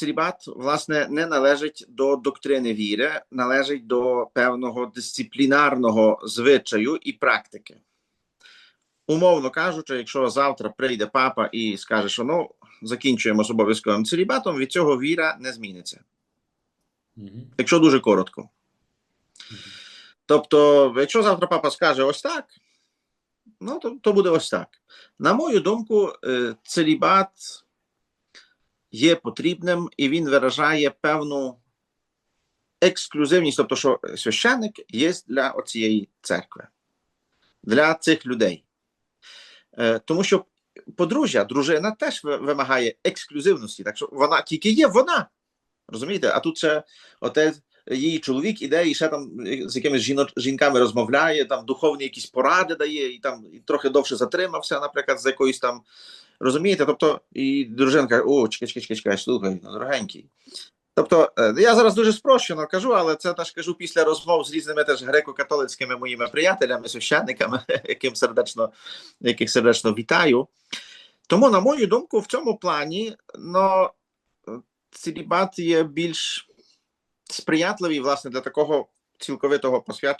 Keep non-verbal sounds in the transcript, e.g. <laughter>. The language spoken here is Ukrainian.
целібат, власне, не належить до доктрини віри, належить до певного дисциплінарного звичаю і практики. Умовно кажучи, якщо завтра прийде папа і скаже, що ну закінчуємо з обов'язковим целібатом, від цього віра не зміниться. Якщо дуже коротко. Тобто, якщо завтра папа скаже ось так, ну то, то буде ось так. На мою думку, е, целібат є потрібним і він виражає певну ексклюзивність, тобто, що священник є для оцієї церкви, для цих людей. Е, Тому що подружжя, дружина теж вимагає ексклюзивності, так що вона тільки є вона. Розумієте? А тут ще отець, її чоловік іде і ще там з якимись жіно, жінками розмовляє, там духовні якісь поради дає, і там і трохи довше затримався, наприклад, з якоюсь там. Розумієте? Тобто, і дружина каже: о, чекай, чекай, чекай, слухай, ну, дорогенький. Тобто, е, я зараз дуже спрощено кажу, але це теж кажу після розмов з різними теж греко-католицькими моїми приятелями, священниками, <laughs> яким сердечно, яких сердечно вітаю. Тому, на мою думку, в цьому плані ну, целібат є більш сприятливий, власне, для такого цілковитого посвячення.